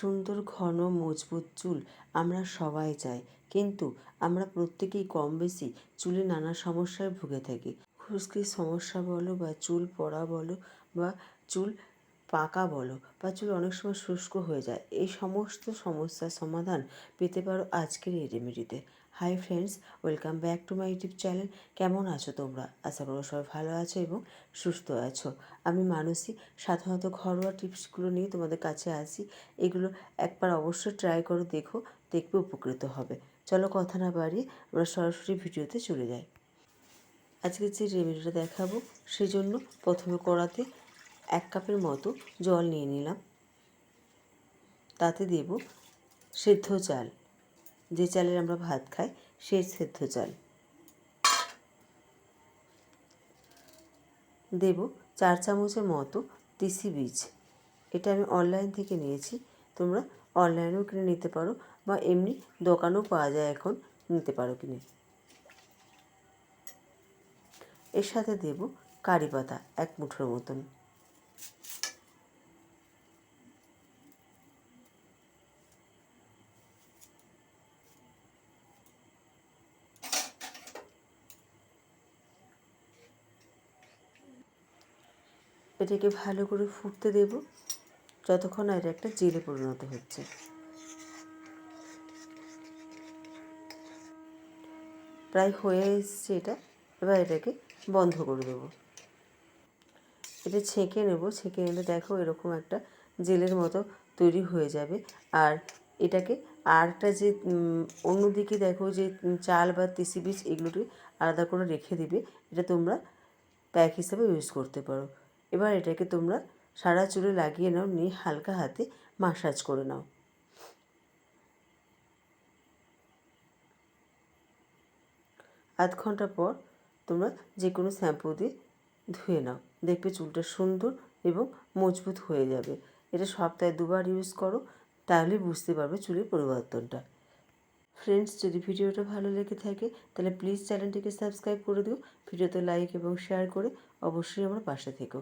সুন্দর ঘন মজবুত চুল আমরা সবাই চাই। কিন্তু আমরা প্রত্যেকেই কম বেশি চুলে নানা সমস্যায় ভুগে থাকি। খুশকির সমস্যা বলো বা চুল পড়া বলো বা চুল পাকা বলো বা চুল অনেক সময় শুষ্ক হয়ে যায়, এই সমস্ত সমস্যার সমাধান পেতে পারো আজকের এই রেমেডিতে। Hi friends, welcome back to my YouTube channel. কেমন আছো তোমরা? আশা করো সবাই ভালো আছো এবং সুস্থ আছো। আমি মানসী, সাধারণত ঘরোয়া টিপসগুলো নিয়ে তোমাদের কাছে আসি। এগুলো একবার অবশ্যই ট্রাই করে দেখো, দেখবে উপকৃত হবে। চলো কথা না বাড়িয়ে আমরা সরাসরি ভিডিওতে চলে যাই। আজকে যে রেমেডিটা দেখাবো, সেজন্য প্রথমে কড়াতে এক কাপের মতো জল নিয়ে নিলাম। তাতে দেব সেদ্ধ চাল। যে চালের আমরা ভাত খাই সেই সেদ্ধ চাল। দেব চার চামচের মতো তিসি বীজ। এটা আমি অনলাইন থেকে নিয়েছি। তোমরা অনলাইনেও কিনে নিতে পারো বা এমনি দোকানেও পাওয়া যায় এখন, নিতে পারো কিনে। এর সাথে দেব কারি পাতা এক মুঠোর মতন। এটাকে ভালো করে ফুটতে দেব যতক্ষণ এটা একটা জেলে পরিণত হচ্ছে। প্রায় হয়ে এসছে এটা। এবার এটাকে বন্ধ করে দেবো। এটা ছেঁকে নেব। ছেঁকে নিলে দেখো এরকম একটা জেলের মতো তৈরি হয়ে যাবে। আর এটাকে আরটা যে অন্যদিকে দেখো যে চাল বা তিসি বীজ এগুলোকে আলাদা করে রেখে দিবে। এটা তোমরা প্যাক হিসাবে ইউজ করতে পারো। এবার এটাকে তোমরা সারা চুলে লাগিয়ে নাও, নিয়ে হালকা হাতে মাসাজ করে নাও। আধ ঘণ্টা পর তোমরা যে কোনো শ্যাম্পু দিয়ে ধুয়ে নাও। দেখবে চুলটা সুন্দর এবং মজবুত হয়ে যাবে। এটা সপ্তাহে দুবার ইউজ করো, তাহলে বুঝতে পারবে চুলের পরিবর্তনটা। ফ্রেন্ডস যদি ভিডিওটা ভালো লেগে থাকে, তাহলে প্লিজ চ্যানেলটিকে সাবস্ক্রাইব করে দিও। ভিডিওতে লাইক এবং শেয়ার করে অবশ্যই আমার পাশে থেকো।